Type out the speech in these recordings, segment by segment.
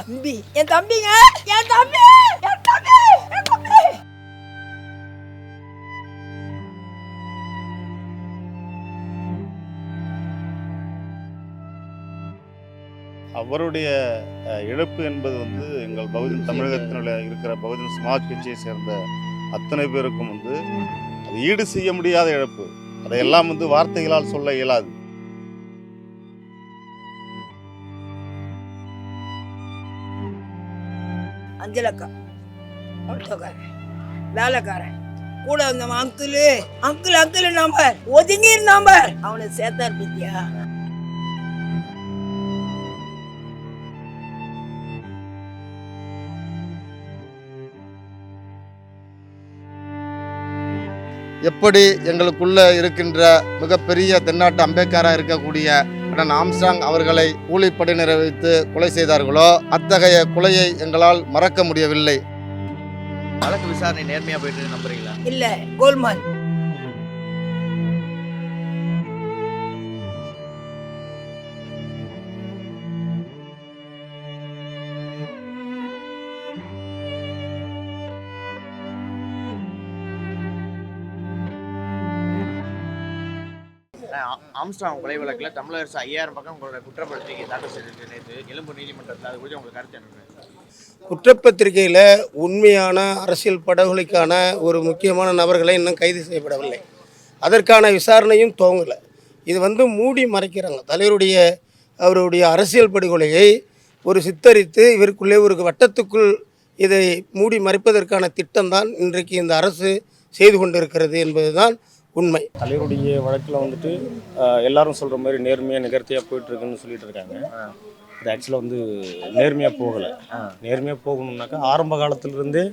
தம்பி. என் தம்பிங்க? என் தம்பி! என் தம்பி! என் தம்பி! அவருடைய இழப்பு என்பது வந்து எங்கள் பகுஜன் தமிழகத்தினுடைய இருக்கிற பகுஜன் சமாஜ் கட்சியை சேர்ந்த அத்தனை பேருக்கும் வந்து அது ஈடு செய்ய முடியாத இழப்பு. அதையெல்லாம் வந்து வார்த்தைகளால் சொல்ல இயலாது. அஞ்சலக்கா ஆட்டோக்காரன் வேலைக்காரன். கூட வந்த அங்கிள் அங்கிள் அங்கிள் நம்பர் ஒதுங்கி நம்பர் அவனை சேர்த்தார் பத்தியா எப்படி எங்களுக்குள்ளே இருக்கின்ற மிகப்பெரிய தென்னாட்டு அம்பேத்கராக இருக்கக்கூடிய அண்ணன் ஆம்ஸ்டாங் அவர்களை கூலிப்படையினரை வைத்து கொலை செய்தார்களோ அத்தகைய கொலையை எங்களால் மறக்க முடியவில்லை. வழக்கு விசாரணை நேர்மையாக போயிட்டு நம்புறீங்களா? இல்லை கோல்மால் ஆம்ஸ்டாங் கொலை வழக்கில் தமிழக அரசு ஐயாயிரம் பக்கம் உங்களோட குற்றப்பத்திரிகை தாக்கல் செய்திருக்கு நேற்று எழும்பூர் நீதிமன்றத்தில். அது குறித்து உங்களுக்கு கருத்து என்ன? குற்றப்பத்திரிகையில் உண்மையான அரசியல் படுகொலைக்கான ஒரு முக்கியமான நபர்களை இன்னும் கைது செய்யப்படவில்லை. அதற்கான விசாரணையும் துவங்கலை. இது வந்து மூடி மறைக்கிறாங்க. தலைவருடைய அவருடைய அரசியல் படுகொலையை ஒரு சித்தரித்து இவருக்குள்ளே ஒரு வட்டத்துக்குள் இதை மூடி மறைப்பதற்கான திட்டம்தான் இன்றைக்கு இந்த அரசு செய்து கொண்டிருக்கிறது என்பதுதான் உண்மை. தலைவருடைய வழக்கில் வந்துட்டு எல்லாரும் சொல்கிற மாதிரி நேர்மையாக நிகழ்த்தியாக போயிட்டுருக்குன்னு சொல்லிட்டு இருக்காங்க. அது ஆக்சுவலாக வந்து நேர்மையாக போகலை. நேர்மையாக போகணுன்னாக்கா ஆரம்ப காலத்திலிருந்தே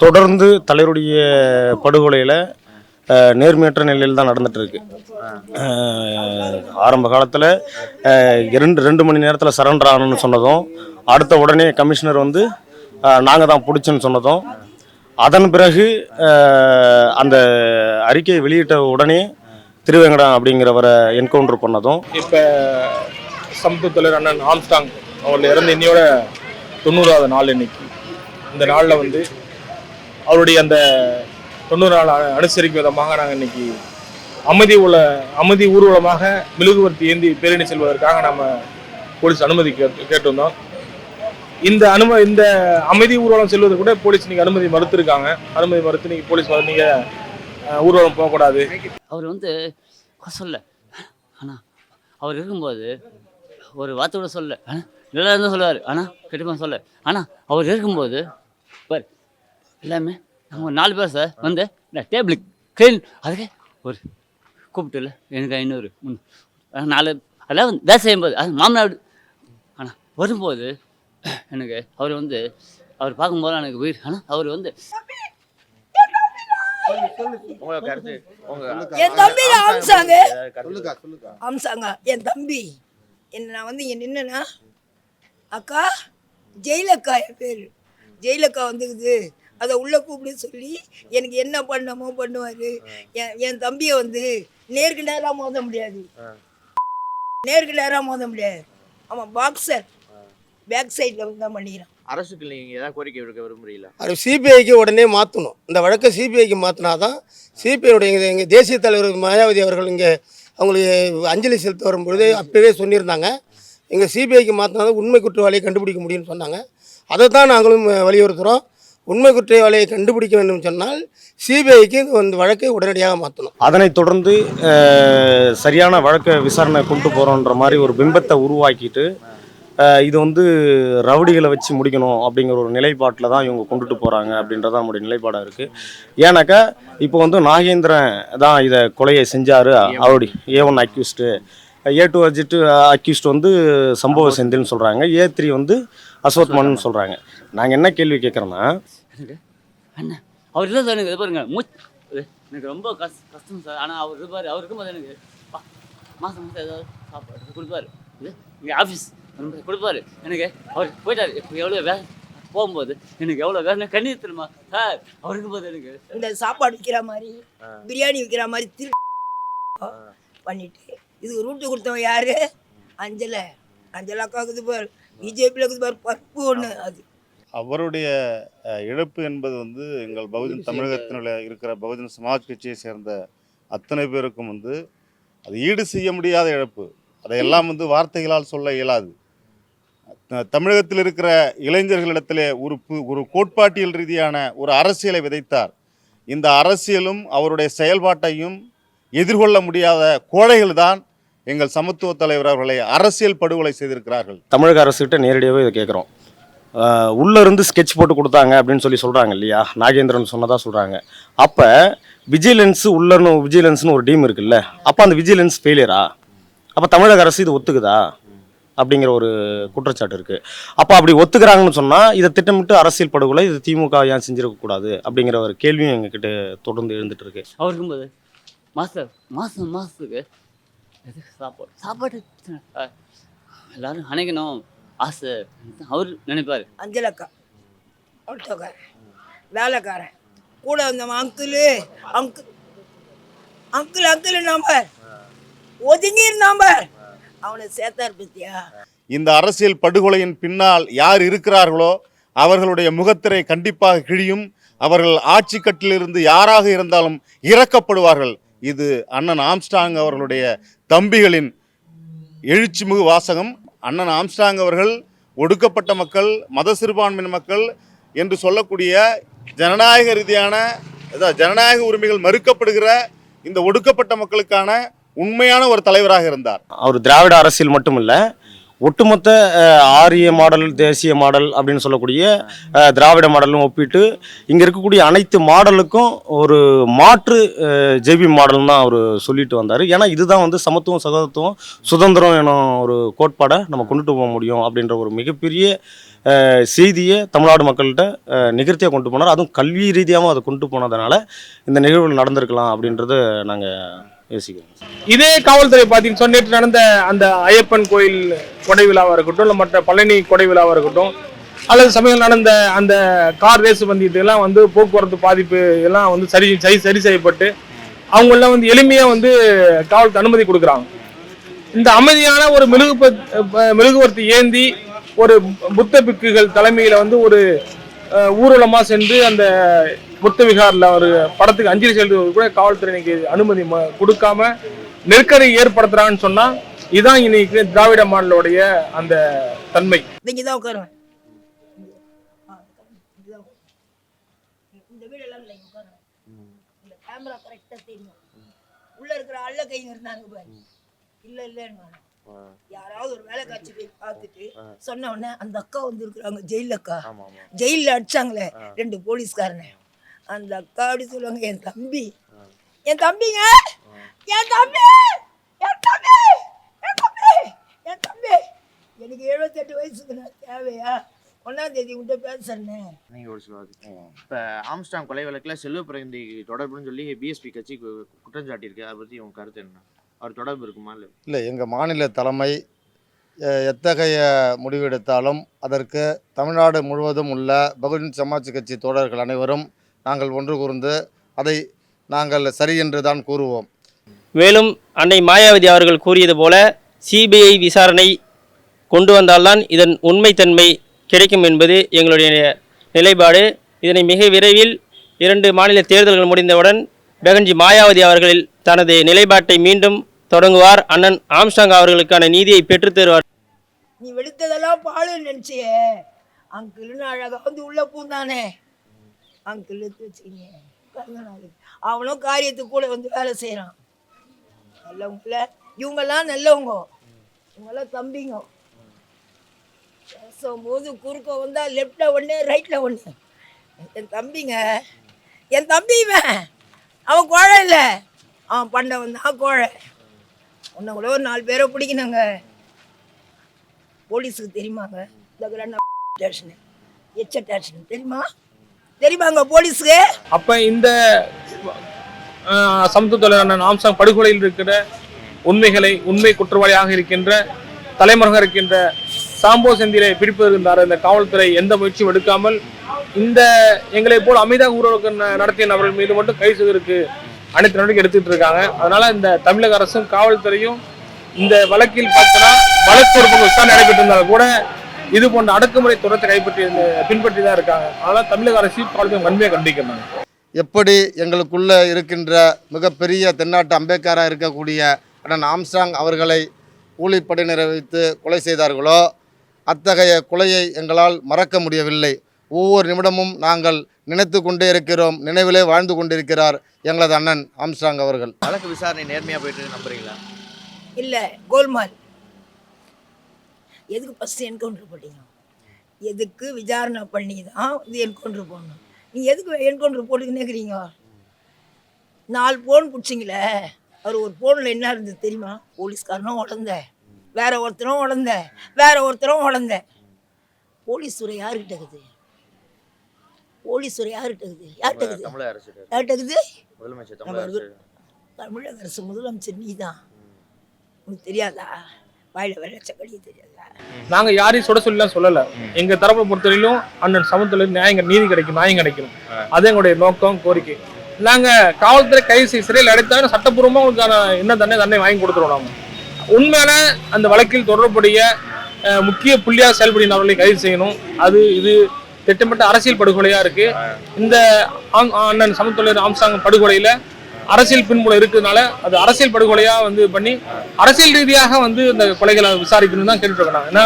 தொடர்ந்து தலைவருடைய படுகொலையில் நேர்மையற்ற நிலையில் தான் நடந்துட்டு இருக்கு ஆஹ், ஆரம்ப காலத்தில் இரண்டு ரெண்டு மணி நேரத்தில் சரண்டர் ஆகணும்னு சொன்னதும் அடுத்த உடனே கமிஷனர் வந்து நாங்கள் தான் பிடிச்சோன்னு சொன்னதும் அதன் பிறகு அந்த அறிக்கையை வெளியிட்ட உடனே திருவேங்கடம் அப்படிங்கிறவரை என்கவுண்டர் பண்ணதும். இப்போ சமத்துவ தலைவர் அண்ணன் ஆம்ஸ்டாங் அவர்கள் இறந்து இன்னையோட தொண்ணூறாவது நாள் இன்னைக்கு. இந்த நாளில் வந்து அவருடைய அந்த தொண்ணூறு நாள் அனு- அனுசரிக்கும் விதமாக நாங்கள் இன்னைக்கு அமைதி உள்ள அமைதி ஊர்வலமாக மெழுகுவர்த்தி ஏந்தி பேரணி செல்வதற்காக நம்ம போலீஸ் அனுமதி கேட்டு கேட்டிருந்தோம். இந்த அனுமதி இந்த அமைதி ஊர்வலம் செல்வது கூட போலீஸ் நீங்கள் அனுமதி மறுத்திருக்காங்க. அனுமதி மறுத்து நீங்க போலீஸ் வந்து நீங்க ஊர்வலம் போகக்கூடாது. அவர் வந்து சொல்ல. அண்ணா அவர் இருக்கும்போது ஒரு வார்த்தை கூட சொல்ல நல்லா இருந்தால் சொல்லுவார். அண்ணா கெட்டுமா சொல்ல. அண்ணா அவர் இருக்கும்போது பார் எல்லாமே நம்ம ஒரு நாலு பேர் சார் வந்து டேபிளுக்கு க்ளீன் அதுக்கு ஒரு கூப்பிட்டுல எனக்கு ஐநூறு நாலு அதெல்லாம் வந்து வேலை செய்யும்போது அது மாமனார் ஆனால் வரும்போது எனக்கு அவர் வந்து அவர் பார்க்கும்போது எனக்கு உயிர் ஆனால் அவர் வந்து என் தம்பி சொல்லுக்கா. ஆம்சாங்க என் தம்பி என்ன நான் வந்து இங்கே நின்னேன்னா அக்கா ஜெயிலக்கா என் பேர். ஜெயிலக்கா வந்துக்குது. அதை உள்ளே கூப்பிடு சொல்லி எனக்கு என்ன பண்ணமோ பண்ணுவார். என் என் தம்பியை வந்து நேருக்கு நேராக மோத முடியாது. நேருக்கு நேராக மோத முடியாது. அவன் பாக்ஸர் பேக் சைடில் தான் பண்ணிக்கிறான் அரசுக்கு நீங்க ஏதாவது கோரிக்கை விடுக்க விரும்புறீங்களா? அது சிபிஐக்கு உடனே மாற்றணும் இந்த வழக்கை சிபிஐக்கு மாற்றினா தான் சிபிஐனுடைய எங்கள் தேசிய தலைவர் மாயாவதி அவர்கள் இங்கே அவங்களுக்கு அஞ்சலி செலுத்த வரும்பொழுது அப்போவே சொல்லியிருந்தாங்க. எங்கள் சிபிஐக்கு மாற்றினா தான் உண்மை குற்றவாளியை கண்டுபிடிக்க முடியும்னு சொன்னாங்க. அதை தான் நாங்களும் வலியுறுத்துகிறோம் உண்மை குற்றவாளியை கண்டுபிடிக்க வேண்டும் சொன்னால் சிபிஐக்கு இந்த வழக்கை உடனடியாக மாற்றணும் அதனைத் தொடர்ந்து சரியான வழக்க விசாரணை கொண்டு போகிறோன்ற மாதிரி ஒரு பிம்பத்தை உருவாக்கிட்டு இது வந்து ரவுடிகளை வச்சு முடிக்கணும் அப்படிங்கிற ஒரு நிலைப்பாட்டில் தான் இவங்க கொண்டுட்டு போகிறாங்க அப்படின்றதான் நம்முடைய நிலைப்பாடாக இருக்குது ஏன்னாக்கா இப்போ வந்து நாகேந்திரன் தான் இதை கொலையை செஞ்சார். அவருடைய A one accused A two Ajit accused வந்து சம்பவ செந்தில்னு சொல்கிறாங்க ஏ த்ரீ வந்து அசோத் மன்னு சொல்கிறாங்க நாங்கள் என்ன கேள்வி கேட்குறோன்னா அவர் இல்லை சார் எனக்கு பாருங்க. எனக்கு ரொம்ப கஷ் கஷ்டம் சார். ஆனால் அவர் இருப்பார். அவர் இருக்கும்போது எனக்கு மாதம் மாதம் ஏதாவது சாப்பாடு கொடுப்பாரு. இங்கே ஆஃபீஸ் கொடுப்பாரு. எனக்கு அவர் போயிட்டார். இப்போ எவ்வளோ வே போகும்போது எனக்கு எவ்வளோ வேலை கண்ணீர் தெரியுமா? சார் அவர் இருக்கும்போது எனக்கு. இந்த சாப்பாடு விற்கிற மாதிரி பிரியாணி விற்கிற மாதிரி திரு பண்ணிட்டு இதுக்கு ரூட்டு கொடுத்தவன் யாரு? அஞ்சலை. அஞ்சலாக்காக்குது பார். பிஜேபியில் இருக்குது பாரு பருப்பு ஒன்று அது. அவருடைய இழப்பு என்பது வந்து எங்கள் பகுஜன் தமிழகத்தினுள்ள இருக்கிற பகுஜன் சமாஜ் கட்சியை சேர்ந்த அத்தனை பேருக்கும் வந்து அது ஈடு செய்ய முடியாத இழப்பு. அதையெல்லாம் வந்து வார்த்தைகளால் சொல்ல இயலாது. தமிழகத்தில் இருக்கிற இளைஞர்களிடத்திலே ஒரு பு- ஒரு கோட்பாட்டியல் ரீதியான ஒரு அரசியலை விதைத்தார். இந்த அரசியலும் அவருடைய செயல்பாட்டையும் எதிர்கொள்ள முடியாத கோழைகள் தான் எங்கள் சமத்துவ தலைவர் அவர்களை அரசியல் படுகொலை செய்திருக்கிறார்கள். தமிழக அரசுகிட்ட நேரடியாகவே இதை கேட்குறோம். உள்ளே இருந்து ஸ்கெட்ச் போட்டு கொடுத்தாங்க அப்படின்னு சொல்லி சொல்கிறாங்க இல்லையா? நாகேந்திரன் சொன்னதாக சொல்கிறாங்க அப்போ விஜிலன்ஸ் உள்ளன்னு விஜிலன்ஸ்னு ஒரு டீம் இருக்குல்ல. அப்போ அந்த விஜிலன்ஸ் ஃபெயிலியரா அப்போ தமிழக அரசு இது ஒத்துக்குதா? அப்படிங்கிற ஒரு குற்றச்சாட்டு இருக்குது அப்போ அப்படி ஒத்துக்கிறாங்கன்னு சொன்னால் இதை திட்டமிட்டு அரசியல் படுகொலை இது திமுக ஏன் செஞ்சிருக்கக்கூடாது அப்படிங்கிற ஒரு கேள்வியும் எங்ககிட்ட தொடர்ந்து எழுந்துட்டு இருக்கு. அவர் இருக்கும்போது மாதம் மாதம் மாதத்துக்கு சாப்பாடு சாப்பாடு எல்லாரும் அணைக்கணும் ஆசை. அவர் நினைப்பார். அஞ்சலக்கா ஆட்டோக்காரன் வேலைக்காரன் கூட வந்தவன் uncle uncle uncle uncle number ஒதுங்கி நம்பர் அவனை சேர்த்தார் பத்தியா? இந்த அரசியல் படுகொலையின் பின்னால் யார் இருக்கிறார்களோ அவர்களுடைய முகத்திரை கண்டிப்பாக கிழியும். அவர்கள் ஆட்சி கட்டிலிருந்து யாராக இருந்தாலும் இறக்கப்படுவார்கள். இது அண்ணன் ஆம்ஸ்டாங் அவர்களுடைய தம்பிகளின் எழுச்சிமிகு வாசகம். அண்ணன் ஆம்ஸ்டாங் அவர்கள் ஒடுக்கப்பட்ட மக்கள் மத சிறுபான்மையின் மக்கள் என்று சொல்லக்கூடிய ஜனநாயக ரீதியான ஜனநாயக உரிமைகள் மறுக்கப்படுகிற இந்த ஒடுக்கப்பட்ட மக்களுக்கான உண்மையான ஒரு தலைவராக இருந்தார். அவர் திராவிட அரசியல் மட்டும் இல்லை ஒட்டுமொத்த ஆரிய மாடல் தேசிய மாடல் அப்படின்னு சொல்லக்கூடிய திராவிட மாடலும் ஒப்பிட்டு இங்கே இருக்கக்கூடிய அனைத்து மாடலுக்கும் ஒரு மாற்று ஜேபி மாடல்னு தான் அவர் சொல்லிட்டு வந்தார். ஏன்னா இதுதான் வந்து சமத்துவம் சகோதரத்துவம் சுதந்திரம் எனும் ஒரு கோட்பாடை நம்ம கொண்டுட்டு போக முடியும் அப்படின்ற ஒரு மிகப்பெரிய செய்தியை தமிழ்நாடு மக்கள்கிட்ட நிகழ்த்தியாக கொண்டு போனார். அதுவும் கல்வி ரீதியாகவும் அதை கொண்டு போனதுனால இந்த நிகழ்வுகள் நடந்திருக்கலாம் அப்படின்றத நாங்கள் யோசிக்கிறாங்க இதே காவல்துறை பார்த்தீங்கன்னா நேற்று நடந்த அந்த ஐயப்பன் கோயில் கொடை விழாவாக இருக்கட்டும் இல்லை மற்ற பழனி கொடை விழாவாக இருக்கட்டும் அல்லது சமயம் நடந்த அந்த கார் ரேஸ் பந்தயத்துக்கெல்லாம் வந்து போக்குவரத்து பாதிப்பு எல்லாம் வந்து சரி சரி சரி செய்யப்பட்டு அவங்களாம் வந்து எளிமையாக வந்து காவல்துறை அனுமதி கொடுக்குறாங்க. இந்த அமைதியான ஒரு மெழுகு மெழுகுவர்த்தி ஏந்தி ஒரு புத்த பிக்குகள் தலைமையில் வந்து ஒரு ஊர்வலமாக சென்று அந்த புத்த விகாரில் ஒரு படத்துக்கு அஞ்சலி செலுத்துவது கூட காவல்துறை இன்னைக்கு அனுமதி கொடுக்காம நெருக்கடி ஏற்படுத்துறாங்கன்னு சொன்னா இதான் இன்னைக்கு திராவிட மாடலுடைய அந்த தன்மை. இல்லை கேமரா தெரியும். உள்ள இருக்கிற அள்ள கைங்க இருந்தாங்க பாரு. இல்ல இல்லைன்னு யாராவது ஒரு வேலை காட்சி போய் பார்த்துட்டு சொன்ன உடனே அந்த அக்கா வந்து இருக்கிறாங்க ஜெயில அக்கா ஜெயிலில் அடிச்சாங்களே ரெண்டு போலீஸ்காரனை. அந்த அக்கா அப்படி சொல்லுவாங்க என் தம்பி. என் தம்பிங்க? என் தம்பி! என் தம்பி! என் தம்பி! என் தம்பி! எனக்கு எழுபத்தெட்டு வயசுக்கு நான் தேவையா? ஒன்றாம் தேதி உன்கிட்ட பேசுறேன். நீங்க ஒரு சொல்லுவாரு இப்ப ஆம்ஸ்டாங் கொலை வழக்குல செல்வ பிரகந்தி தொடர்புன்னு சொல்லி பிஎஸ்பி கட்சி கு- குற்றம் சாட்டியிருக்கு. அதை பத்தி உங்க கருத்து என்ன? அவர் தொடர்பு இருக்குமா இல்லை? இல்லை எங்கள் மாநில தலைமை எத்தகைய முடிவு எடுத்தாலும் அதற்கு தமிழ்நாடு முழுவதும் உள்ள பகுஜன் சமாஜ் கட்சி தோழர்கள் அனைவரும் நாங்கள் ஒன்று கூர்ந்து அதை நாங்கள் சரி என்று தான் கூறுவோம். மேலும் அன்னை மாயாவதி அவர்கள் கூறியது போல சிபிஐ விசாரணை கொண்டு வந்தால்தான் இதன் உண்மைத்தன்மை கிடைக்கும் என்பது எங்களுடைய நிலைப்பாடு. இதனை மிக விரைவில் இரண்டு மாநில தேர்தல்கள் முடிந்தவுடன் பெகன்ஜி மாயாவதி அவர்கள் தனது நிலைப்பாட்டை மீண்டும் தொடங்குவார். அண்ணன் ஆம்ஸ்டாங் அவர்களுக்கான நீதியை பெற்றுத் தருவார். நீ வெளுத்ததெல்லாம் பாலுன்னு நினச்சியே. அங்கிள்னு அழகாக வந்து உள்ளே பூந்தானே. அங்கிள் எடுத்து வச்சுக்கிங்க பிறந்த நாளுக்கு அவனும் காரியத்துக்கு கூட வந்து வேலை செய்கிறான் நல்லவங்கள இவங்கெல்லாம் நல்லவங்க. இவங்கெல்லாம் தம்பிங்க. பேசும்போது குறுக்க வந்தால் லெஃப்டில் ஒன்று ரைட்டில் ஒன்று என் தம்பிங்க. என் தம்பி இவன். அவன் கோழை இல்லை. அவன் பண்ண வந்தான் கோழை. உன்னை கூட ஒரு நாலு பேரை பிடிக்கணுங்க. போலீஸுக்கு தெரியுமாங்க இந்த கிராண்ட் ஸ்டேஷனு எச்ச ஸ்டேஷன் தெரியுமா? தெரியுமாங்க போலீஸுக்கு? அப்ப இந்த அஹ், சமத்துவ படுகொலையில் இருக்கிற உண்மைகளை உண்மை குற்றவாளியாக இருக்கின்ற தலைமறைவாக இருக்கின்ற சாம்போ செந்திலை பிடிப்பதற்கு இந்த காவல்துறை எந்த முயற்சியும் எடுக்காமல் இந்த எங்களை போல் அமைதியாக ஊரடங்கு நடத்திய நபர்கள் மீது மட்டும் கைது செய்வதற்கு அனைத்து நடவடிக்கை எடுத்துட்டு இருக்காங்க. அதனால இந்த தமிழக அரசும் காவல்துறையும் இந்த வழக்கில் பார்த்தோன்னா வழக்கு ஒரு பக்கம் விசாரணை நடைபெற்றிருந்தாலும் கூட இது போன்ற அடக்குமுறை தொடர்ச்சி கைப்பற்றி பின்பற்றி தான் இருக்காங்க. அதனால தமிழக அரசு பாலிமர் வன்மையாக கண்டிக்கிறாங்க எப்படி எங்களுக்குள்ள இருக்கின்ற மிகப்பெரிய தென்னாட்டு அம்பேத்கராக இருக்கக்கூடிய அண்ணன் ஆம்ஸ்டாங் அவர்களை கூலிப்படையினரை வைத்து கொலை செய்தார்களோ அத்தகைய கொலையை எங்களால் மறக்க முடியவில்லை. ஒவ்வொரு நிமிடமும் நாங்கள் நினைத்து கொண்டே இருக்கிறோம் நினைவிலே வாழ்ந்து கொண்டிருக்கிறார் எங்களது அண்ணன் ஆம்ஸ்டாங் அவர்கள். வழக்கு விசாரணை நேர்மையா போயிட்டு நம்புறீங்களா? இல்லை கோல்மால். எதுக்கு ஃபஸ்ட்டு என்கவுண்டர் போட்டீங்க? எதுக்கு விசாரணை பண்ணி தான் இது என்கவுண்டர் போடணும். நீ எதுக்கு என்கவுண்டர் போட்டுக்கின்னு இருக்கிறீங்க? நாலு ஃபோன் பிடிச்சிங்களே. அவர் ஒரு ஃபோனில் என்ன இருந்தது தெரியுமா? போலீஸ்காரனும் உடந்த. வேற ஒருத்தரும் உடந்த. வேற ஒருத்தரும் உடந்த. போலீஸ் துறை யாருக்கிட்ட இருக்குது? போலீஸ் துறை யாருக்கிட்ட இருக்குது? யார்கிட்ட இருக்குது? யார்கிட்ட இருக்குது? தமிழக அரசு முதலமைச்சர் நீ தான் உனக்கு தெரியாதா? வாயில நாங்க யாரையும் சுட சொல்லலாம் சொல்லல. எங்க தரப்பை பொறுத்தவரையிலும் அண்ணன் சமத்துல நியாயம் நீதி கிடைக்கும் நியாயம் கிடைக்கணும் அது எங்களுடைய நோக்கம் கோரிக்கை. நாங்க காவல்துறை கைது செய்ய சிறையில் அடைத்தாலும் சட்டப்பூர்வமா உங்களுக்கான என்ன தண்டனை தண்டனை வாங்கி கொடுத்துருவோம் நாம உண்மையான அந்த வழக்கில் தொடர்புடைய முக்கிய புள்ளியாக செயல்படிய நபர்களை கைது செய்யணும். அது இது திட்டமிட்ட அரசியல் படுகொலையா இருக்கு. இந்த அண்ணன் சமத்துவ ஆம்சாங் படுகொலையில அரசியல் பின்புலம் இருக்கிறதுனால அது அரசியல் படுகொலையா வந்து பண்ணி அரசியல் ரீதியாக வந்து இந்த கொலைகளை விசாரிக்கணும் தான் கேட்டுருக்காங்க ஏன்னா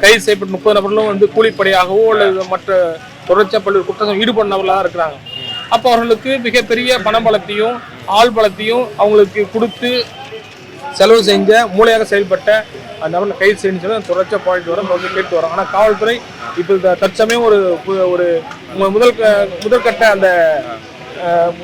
கைது செய்யப்பட்ட முப்பது நபர்களும் வந்து கூலிப்படையாகவோ அல்லது மற்ற தொடர்ச்சியா பல்வேறு குற்றம் ஈடுபட்ட நபர்களாக இருக்கிறாங்க. அப்போ அவர்களுக்கு மிகப்பெரிய பண பலத்தையும் ஆள் பலத்தையும் அவங்களுக்கு கொடுத்து செலவு செஞ்ச மூளையாக செயல்பட்ட அந்த நபர்களை கைது செய்யணும் சொல்லி தொடர்ச்சியாக பாயிண்ட் வரோம் வந்து கேட்டு வரோம் ஆனால் காவல்துறை இப்போ தற்சமயம் ஒரு ஒரு முதல் க- முதற்கட்ட அந்த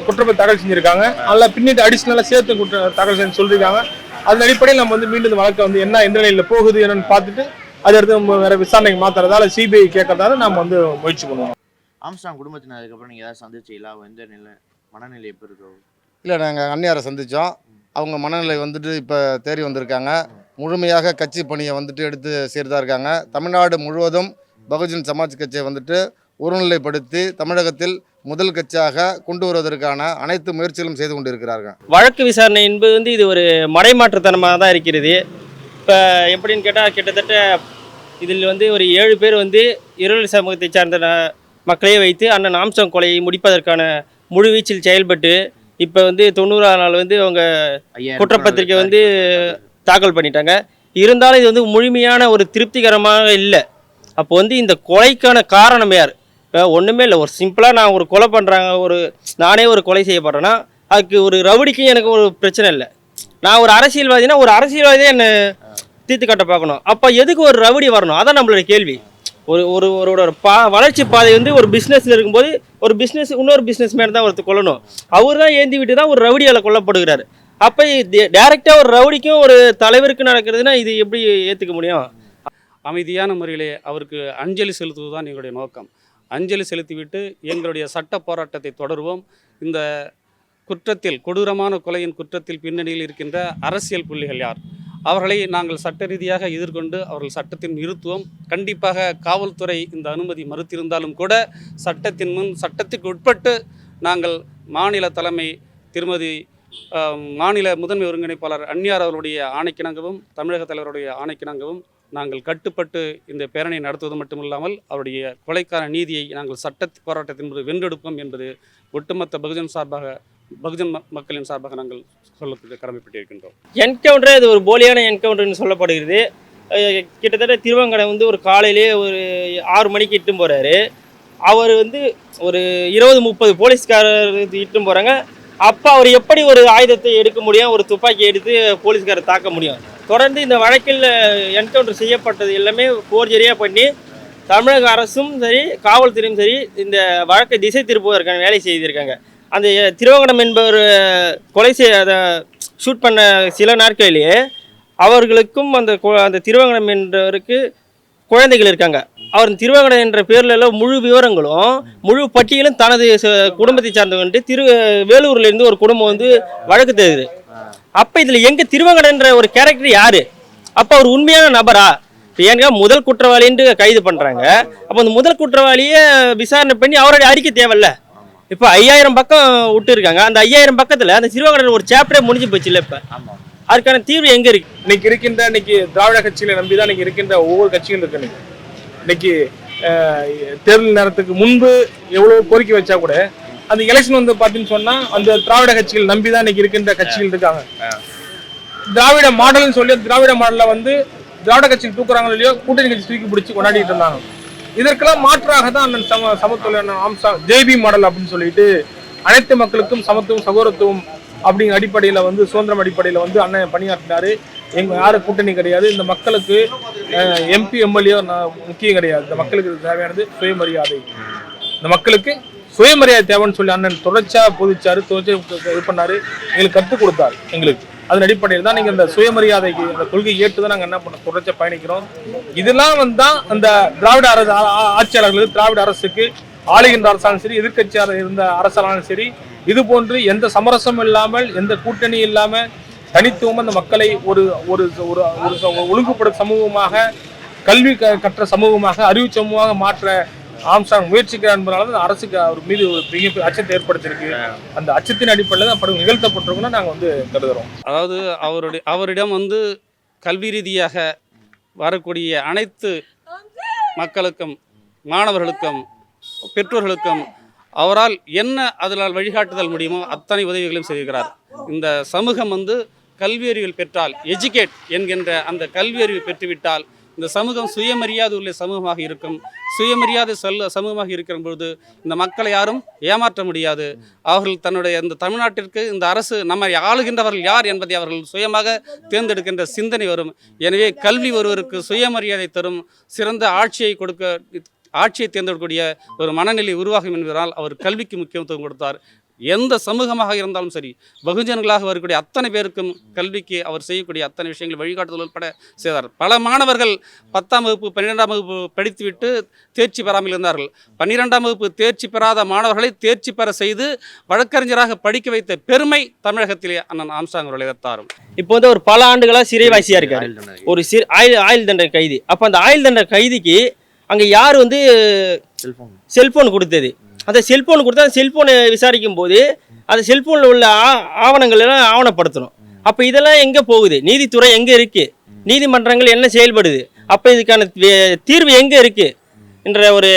குற்றப்பத்திரிகை தாக்கல் செஞ்சிருக்காங்க. அதில் பின்னிட்டு அடிஷ்னலாக சேர்த்து குற்ற தாக்கல் செஞ்சு சொல்லியிருக்காங்க அதன் அடிப்படையில் நம்ம வந்து மீண்டும் வழக்கை வந்து என்ன எந்த நிலையில் போகுது என்னன்னு பார்த்துட்டு அதை எடுத்து நம்ம வேற விசாரணைக்கு மாத்துறதால சிபிஐ கேட்கறதால நம்ம வந்து முயற்சி பண்ணுவோம். ஆம்ஸ்டாங் குடும்பத்தினர் அதுக்கப்புறம் நீங்க ஏதாவது சந்திச்சீங்களா? எந்த நிலை மனநிலை எப்படி இருக்கு? இல்லை நாங்கள் அந்நியாரை சந்தித்தோம் அவங்க மனநிலை வந்துட்டு இப்போ தேறி வந்திருக்காங்க. முழுமையாக கட்சி பணியை வந்துட்டு எடுத்து செய்கிறதா இருக்காங்க. தமிழ்நாடு முழுவதும் பகுஜன் சமாஜ் கட்சியை வந்துட்டு ஒருநிலைப்படுத்தி தமிழகத்தில் முதல் கட்சியாக கொண்டு வருவதற்கான அனைத்து முயற்சிகளும் செய்து கொண்டிருக்கிறார்கள். வழக்கு விசாரணை என்பது வந்து இது ஒரு மடைமாற்றுத்தனமாக தான் இருக்கிறது. இப்போ எப்படின்னு கேட்டால் கிட்டத்தட்ட இதில் வந்து ஒரு ஏழு பேர் வந்து இருள் சமூகத்தை சார்ந்த மக்களையே வைத்து அண்ணன் ஆம்சம் கொலையை முடிப்பதற்கான முழுவீச்சில் செயல்பட்டு இப்போ வந்து தொண்ணூறாம் நாள் வந்து அவங்க குற்றப்பத்திரிக்கை வந்து தாக்கல் பண்ணிட்டாங்க. இருந்தாலும் இது வந்து முழுமையான ஒரு திருப்திகரமாக இல்லை. அப்போ வந்து இந்த கொலைக்கான காரணம் யார்? ஒன்றுமே இல்லை. ஒரு சிம்பிளாக நான் ஒரு கொலை பண்ணுறாங்க ஒரு நானே ஒரு கொலை செய்யப்படுறேன்னா அதுக்கு ஒரு ரவுடிக்கும் எனக்கு ஒரு பிரச்சனை இல்லை. நான் ஒரு அரசியல்வாதினா ஒரு அரசியல்வாதியே என்னை தீர்த்து கட்ட பார்க்கணும். அப்போ எதுக்கு ஒரு ரவுடி வரணும்? அதான் நம்மளுடைய கேள்வி. ஒரு ஒரு ஒரு பா வளர்ச்சி பாதை வந்து ஒரு பிஸ்னஸில் இருக்கும்போது ஒரு பிஸ்னஸ் இன்னொரு பிஸ்னஸ் மேன் தான் ஒருத்தர் கொல்லணும். அவர் தான் ஏந்தி விட்டு தான் ஒரு ரவுடியால் கொல்லப்படுகிறார். அப்போ டேரெக்டாக ஒரு ரவுடிக்கும் ஒரு தலைவருக்கு நடக்கிறதுனா இது எப்படி ஏற்றுக்க முடியும்? அமைதியான முறையிலே அவருக்கு அஞ்சலி செலுத்துவது தான் எங்களுடைய நோக்கம். அஞ்சலி செலுத்திவிட்டு எங்களுடைய சட்ட போராட்டத்தை தொடருவோம். இந்த குற்றத்தில் கொடூரமான கொலையின் குற்றத்தில் பின்னணியில் இருக்கின்ற அரசியல் புள்ளிகள் யார்? அவர்களை நாங்கள் சட்ட ரீதியாக எதிர்கொண்டு அவர்கள் சட்டத்தின் நிறுத்துவோம். கண்டிப்பாக காவல்துறை இந்த அனுமதி மறுத்திருந்தாலும் கூட சட்டத்தின் முன் சட்டத்துக்கு உட்பட்டு நாங்கள் மாநில தலைமை திருமதி மாநில முதன்மை ஒருங்கிணைப்பாளர் அந்நியார் அவருடைய ஆணைக்கிணங்கவும் தமிழக தலைவருடைய ஆணைக்கிணங்கவும் நாங்கள் கட்டுப்பட்டு இந்த பேரணி நடத்துவது மட்டுமில்லாமல் அவருடைய கொலைக்கான நீதியை நாங்கள் சட்ட போராட்டத்தின் போது வென்றெடுப்போம் என்பது ஒட்டுமொத்த பகுஜன் சார்பாக பகுஜன் ம- மக்களின் சார்பாக நாங்கள் சொல்லக்கூடிய கடமைப்பட்டிருக்கின்றோம். என்கவுண்டரே இது ஒரு போலியான என்கவுண்டர்னு சொல்லப்படுகிறது. கிட்டத்தட்ட திருவங்கடை வந்து ஒரு காலையிலே ஒரு ஆறு மணிக்கு இட்டும் போகிறாரு அவர் வந்து ஒரு இருபது முப்பது போலீஸ்காரர் இட்டும் போகிறாங்க அப்போ அவர் எப்படி ஒரு ஆயுதத்தை எடுக்க முடியும்? ஒரு துப்பாக்கி எடுத்து போலீஸ்காரரை தாக்க முடியும்? தொடர்ந்து இந்த வழக்கில் என்கவுண்டர் செய்யப்பட்டது எல்லாமே போர்ஜரியாக பண்ணி தமிழக அரசும் சரி காவல்துறையும் சரி இந்த வழக்கை திசை திருப்புவதற்கான வேலை செய்திருக்காங்க. அந்த திருவங்கடம் என்பவர் கொலை செய்ய அதை ஷூட் பண்ண சில நாட்களிலேயே அவர்களுக்கும் அந்த அந்த திருவங்கடம் என்றவருக்கு குழந்தைகள் இருக்காங்க. அவர் திருவங்கடம் என்ற பேரில் எல்லாம் முழு விவரங்களும் முழு பட்டியலும் தனது ச- குடும்பத்தை சார்ந்தவன்ட்டு திரு வேலூர்லேருந்து ஒரு குடும்பம் வந்து வழக்கு தெரியுது அப்ப இதுல எங்க திருவங்கடன்ற ஒரு கேரக்டர் யாரு? அப்ப அவர் உண்மையான நபரா? இப்ப ஏன்னா முதல் குற்றவாளின்ட்டு கைது பண்றாங்க. அப்ப அந்த முதல் குற்றவாளியை விசாரணை பண்ணி அவருடைய அறிக்கை தேவையில்ல. இப்போ ஐயாயிரம் பக்கம் விட்டு இருக்காங்க அந்த ஐயாயிரம் பக்கத்துல அந்த திருவங்கடன் ஒரு சாப்டரே முடிஞ்சு போச்சு இல்ல இப்ப அதுக்கான தீர்வு எங்க இருக்கு? இன்னைக்கு இருக்கின்ற இன்னைக்கு திராவிட கட்சிகளை நம்பி தான் இன்னைக்கு இருக்கின்ற ஒவ்வொரு கட்சிகளும் இருக்கு இன்னைக்கு. இன்னைக்கு தேர்தல் நேரத்துக்கு முன்பு எவ்வளவு கோரிக்கை வச்சா கூட அந்த எலெக்ஷன் வந்து பார்த்தீங்கன்னு சொன்னா அந்த திராவிட கட்சிகள் நம்பி தான் இன்னைக்கு இருக்கின்ற கட்சிகள் இருக்காங்க. திராவிட மாடல்னு சொல்லி திராவிட மாடல்ல வந்து திராவிட கட்சி தூக்குறாங்களோ இல்லையோ கூட்டணி கட்சி தூக்கி பிடிச்சி கொண்டாடிட்டு இருந்தாங்க. இதற்கெல்லாம் மாற்றாக தான் அண்ணன் சம சமத்துவ அம்சம் ஜேபி மாடல் அப்படின்னு சொல்லிட்டு அனைத்து மக்களுக்கும் சமத்துவம் சகோதரத்துவம் அப்படிங்கிற அடிப்படையில் வந்து சுதந்திரம் அடிப்படையில் வந்து அண்ணன் பணியாற்றினாரு. எங்க யாரு கூட்டணி கிடையாது. இந்த மக்களுக்கு எம்பி எம்எல்ஏ முக்கியம் கிடையாது. இந்த மக்களுக்கு தேவையானது சுயமரியாதை. இந்த மக்களுக்கு சுயமரியாதை தேவைன்னு சொல்லி அண்ணன் தொடர்ச்சியா போதிச்சாரு தொடர்ச்சியா இது பண்ணாரு. எங்களுக்கு கற்றுக் கொடுத்தாரு எங்களுக்கு. அதன் அடிப்படையில் தான் நீங்க இந்த சுயமரியாதைக்கு அந்த கொள்கை ஏற்று தான் நாங்க என்ன பண்ண தொடர்ச்சியா பயணிக்கிறோம். இதெல்லாம் வந்து தான் அந்த திராவிட அரசு ஆட்சியாளர்களுக்கு திராவிட அரசுக்கு ஆளுகின்ற அரசாலும் சரி எதிர்க்கட்சியாக இருந்த அரசாலும் சரி இது போன்று எந்த சமரசம் இல்லாமல் எந்த கூட்டணி இல்லாம தனித்துவம் அந்த மக்களை ஒரு ஒரு ஒரு ஒரு ஒழுங்குபடும் சமூகமாக கல்வி க- கற்ற சமூகமாக அறிவு சமூகமாக மாற்ற ஆம்சாங் முயற்சிக்கிறார் என்பதனால தான் அரசுக்கு அவர் மீது ஒரு மிகப்பெரிய அச்சத்தை ஏற்படுத்தியிருக்கு. அந்த அச்சத்தின் அடிப்படையில் தான் படம் நிகழ்த்தப்பட்டிருக்குன்னு நாங்கள் வந்து கருதுறோம். அதாவது அவருடைய அவரிடம் வந்து கல்வி ரீதியாக வரக்கூடிய அனைத்து மக்களுக்கும் மாணவர்களுக்கும் பெற்றோர்களுக்கும் அவரால் என்ன அதனால் வழிகாட்டுதல் முடியுமோ அத்தனை உதவிகளையும் செய்கிறார் இந்த சமூகம் வந்து கல்வி அறிவில் பெற்றால் எஜுகேட் என்கின்ற அந்த கல்வி அறிவு பெற்றுவிட்டால் இந்த சமூகம் சுயமரியாதை உள்ள சமூகமாக இருக்கும். சுயமரியாதை செல்ல சமூகமாக இருக்கிற பொழுது இந்த மக்களை யாரும் ஏமாற்ற முடியாது. அவர்கள் தன்னுடைய இந்த தமிழ்நாட்டிற்கு இந்த அரசு நம்மை ஆளுகின்றவர்கள் யார் என்பதை அவர்கள் சுயமாக தேர்ந்தெடுக்கின்ற சிந்தனை வரும். எனவே கல்வி ஒருவருக்கு சுயமரியாதை தரும் சிறந்த ஆட்சியை கொடுக்க ஆட்சியை தேர்ந்தெடுக்கக்கூடிய ஒரு மனநிலை உருவாகும் என்பதால் அவர் கல்விக்கு முக்கியத்துவம் கொடுத்தார். எந்த சமூகமாக இருந்தாலும் சரி பகுஜனங்களாக வரக்கூடிய அத்தனை பேருக்கும் கல்விக்கு அவர் செய்யக்கூடிய அத்தனை விஷயங்கள் வழிகாட்டுதல் உட்பட செய்தார். பல மாணவர்கள் பத்தாம் வகுப்பு பன்னிரெண்டாம் வகுப்பு படித்துவிட்டு தேர்ச்சி பெறாமல் இருந்தார்கள். பன்னிரெண்டாம் வகுப்பு தேர்ச்சி பெறாத மாணவர்களை தேர்ச்சி பெற செய்து வழக்கறிஞராக படிக்க வைத்த பெருமை தமிழகத்திலே அண்ணன் ஆம்சாங் அவர்களை தாரும் இப்போ வந்து ஒரு பல ஆண்டுகளா சிறைவாசியா இருக்காரு. ஒரு சிறு ஆயுள் ஆயுள் தண்டனை கைதி. அப்போ அந்த ஆயுள் தண்டனை கைதிக்கு அங்கே யார் வந்து செல்போன் செல்போன் கொடுத்தது? அந்த செல்போன் கொடுத்தா அந்த செல்போனை விசாரிக்கும் போது அந்த செல்போனில் உள்ள ஆ- ஆவணங்கள் எல்லாம் ஆவணப்படுத்தணும். அப்போ இதெல்லாம் எங்கே போகுது? நீதித்துறை எங்கே இருக்குது நீதிமன்றங்கள் என்ன செயல்படுது? அப்போ இதுக்கான தீர்வு எங்கே இருக்குது என்ற ஒரு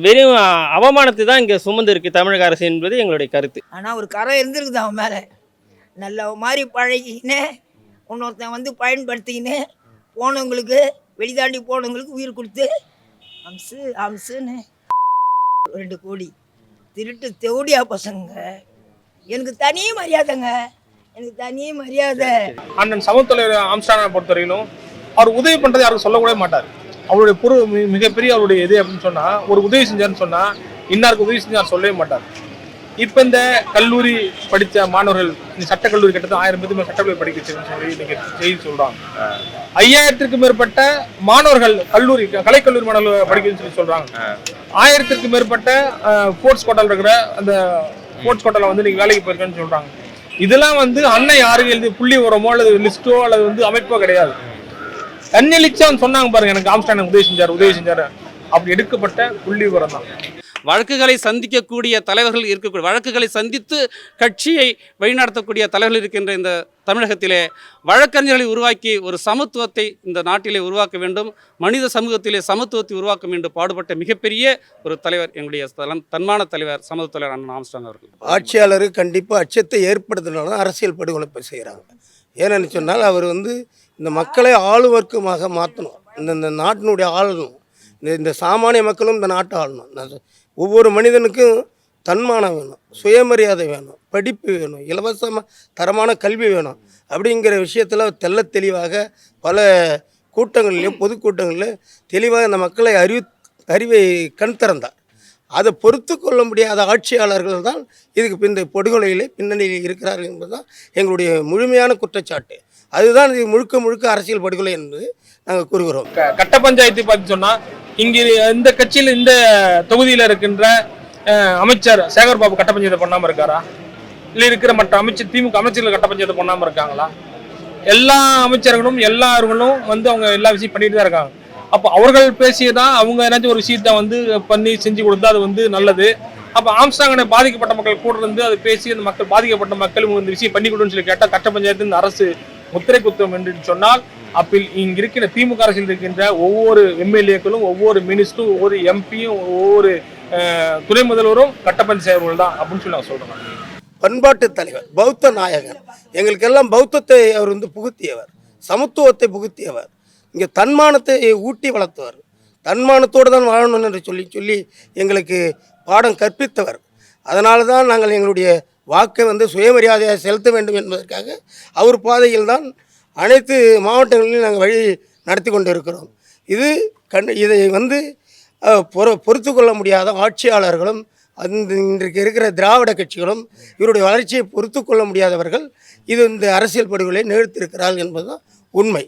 வெறும் அவமானத்தை தான் இங்கே சுமந்து இருக்கு தமிழக அரசு என்பது எங்களுடைய கருத்து. ஆனால் ஒரு கரை இருந்திருக்குது அவன் மேலே. நல்ல மாதிரி பழகிக்கின்னு இன்னொருத்தன் வந்து பயன்படுத்திக்கின்னு போனவங்களுக்கு வெளிதாண்டி போனவங்களுக்கு உயிர் கொடுத்து அம்சு அம்சுன்னு ரெண்டு கோடி. திருட்டு தெவுடியா பசங்க. எனக்கு தனி மரியாதைங்க. எனக்கு தனி மரியாதை. அண்ணன் சமத்துவ ஆம்ஸ்டானை பொறுத்தவரையிலும் அவர் உதவி பண்ணுறது யாரும் சொல்லக்கூட மாட்டார். அவருடைய பொருள் மிகப்பெரிய அவருடைய இது அப்படின்னு சொன்னா ஒரு உதவி செஞ்சார்னு சொன்னா இன்னாருக்கு உதவி செஞ்சார் சொல்லவே மாட்டார். இப்ப இந்த கல்லூரி படித்த மாணவர்கள் இந்த சட்டக்கல்லூரி கிட்டத்தட்ட ஆயிரம் பேருக்கு சட்டக்கல்லூரி படிக்க வச்சிருக்குன்னு சொல்லி இன்னைக்கு செய்தி சொல்றாங்க. ஐயாயிரத்திற்கும் மேற்பட்ட மாணவர்கள் கல்லூரி கலைக்கல்லூரி மாணவர்கள் படிக்கணும்னு சொல்லி சொல்றாங்க. ஆயிரத்திற்கும் மேற்பட்ட ஸ்போர்ட்ஸ் கோட்டால இருக்கிற அந்த ஸ்போர்ட்ஸ் கோட்டால வந்து நீங்க வேலைக்கு போயிருக்கேன்னு சொல்றாங்க. இதெல்லாம் வந்து அண்ணன் யாருக்கு எழுதி புள்ளி உரமோ அல்லது லிஸ்டோ அல்லது வந்து அமைப்போ கிடையாது. தன்னெளிச்சா சொன்னாங்க பாருங்க எனக்கு எனக்கு உதவி செஞ்சார் உதவி செஞ்சாரு அப்படி எடுக்கப்பட்ட புள்ளி உரம் தான். வழக்குகளை சந்திக்கக்கூடிய தலைவர்கள் இருக்கக்கூடிய வழக்குகளை சந்தித்து கட்சியை வழிநடத்தக்கூடிய தலைவர்கள் இருக்கின்ற இந்த தமிழகத்திலே வழக்கறிஞர்களை உருவாக்கி ஒரு சமத்துவத்தை இந்த நாட்டிலே உருவாக்க வேண்டும் மனித சமூகத்திலே சமத்துவத்தை உருவாக்க வேண்டும் பாடுபட்ட மிகப்பெரிய ஒரு தலைவர் எங்களுடைய தலம் தன்மான தலைவர் சமத்துவ தலைவர் அண்ணன் ஆம்ஸ்டாங் அவர்கள். ஆட்சியாளர் கண்டிப்பாக அச்சத்தை ஏற்படுத்தினாலும் அரசியல் படுகொலைப்பை செய்கிறாங்க ஏன்னு சொன்னால் அவர் வந்து இந்த மக்களை ஆளுவர்க்கமாக மாற்றணும் இந்த இந்த நாட்டினுடைய ஆளணும் இந்த இந்த சாமானிய மக்களும் இந்த நாட்டை ஆளணும் நான் ஒவ்வொரு மனிதனுக்கும் தன்மானம் வேணும் சுயமரியாதை வேணும் படிப்பு வேணும் இலவசமாக தரமான கல்வி வேணும் அப்படிங்கிற விஷயத்தில் தெல்ல தெளிவாக பல கூட்டங்களிலும் பொதுக்கூட்டங்களிலும் தெளிவாக இந்த மக்களை அறிவு அறிவை கண் திறந்தார் அதை பொறுத்து கொள்ள முடியாத ஆட்சியாளர்கள் தான் இதுக்கு இந்த படுகொலையிலே பின்னணியில் இருக்கிறார்கள் என்பது தான் எங்களுடைய முழுமையான குற்றச்சாட்டு. அதுதான் இது முழுக்க முழுக்க அரசியல் படுகொலை என்பது நாங்கள் கூறுகிறோம். கட்ட பஞ்சாயத்து பார்த்து சொன்னால் இங்கே இந்த கட்சியில் இந்த தொகுதியில் இருக்கின்ற அமைச்சர் சேகர் பாபு கட்ட பஞ்சாயத்து பண்ணாமல் இருக்காரா? இல்லை இருக்கிற மற்ற அமைச்சர் திமுக அமைச்சர்கள் கட்ட பஞ்சாயத்து இருக்காங்களா? எல்லா அமைச்சர்களும் எல்லார்களும் வந்து அவங்க எல்லா விஷயம் பண்ணிட்டு தான் இருக்காங்க. அப்போ அவர்கள் பேசியதான் அவங்க ஏதாச்சும் ஒரு விஷயத்தை வந்து பண்ணி செஞ்சு கொடுத்தா அது வந்து நல்லது. அப்போ ஆம்ஸ்டாங்கனை பாதிக்கப்பட்ட மக்கள் கூட இருந்து அதை பேசி அந்த மக்கள் பாதிக்கப்பட்ட மக்கள் இந்த விஷயம் பண்ணி கொடுன்னு சொல்லி கேட்டால் கட்ட பஞ்சாயத்து இந்த அரசு முத்திரை குத்தம் என்று சொன்னால் அப்பில் இங்க இருக்கிற திமுக அரசில் இருக்கின்ற ஒவ்வொரு எம்எல்ஏக்களும் ஒவ்வொரு மினிஸ்டரும் ஒவ்வொரு எம்பியும் ஒவ்வொரு துணை முதல்வரும் கட்டப்பஞ்சி சேர்வர்கள் தான் அப்படின்னு சொல்லி நான் சொல்றேன். பண்பாட்டு தலைவர் பௌத்த நாயகர் எங்களுக்கெல்லாம் பௌத்தத்தை அவர் வந்து புகுத்தியவர் சமத்துவத்தை புகுத்தியவர். இங்கே தன்மானத்தை ஊட்டி வளர்த்தவர். தன்மானத்தோடு தான் வாழணும் என்று சொல்லி சொல்லி எங்களுக்கு பாடம் கற்பித்தவர். அதனால தான் நாங்கள் எங்களுடைய வாக்கை வந்து சுயமரியாதையாக செலுத்த வேண்டும் என்பதற்காக அவர் பாதையில் தான் அனைத்து மாவட்டங்களிலும் நாங்கள் வழி நடத்தி கொண்டு இருக்கிறோம் இது கண் இதை வந்து பொறு பொறுத்து கொள்ள முடியாத ஆட்சியாளர்களும் அந்த இன்றைக்கு இருக்கிற திராவிட கட்சிகளும் இவருடைய வளர்ச்சியை பொறுத்து கொள்ள முடியாதவர்கள் இது இந்த அரசியல் படுகொலை நிகழ்த்திருக்கிறார்கள் என்பதுதான் உண்மை.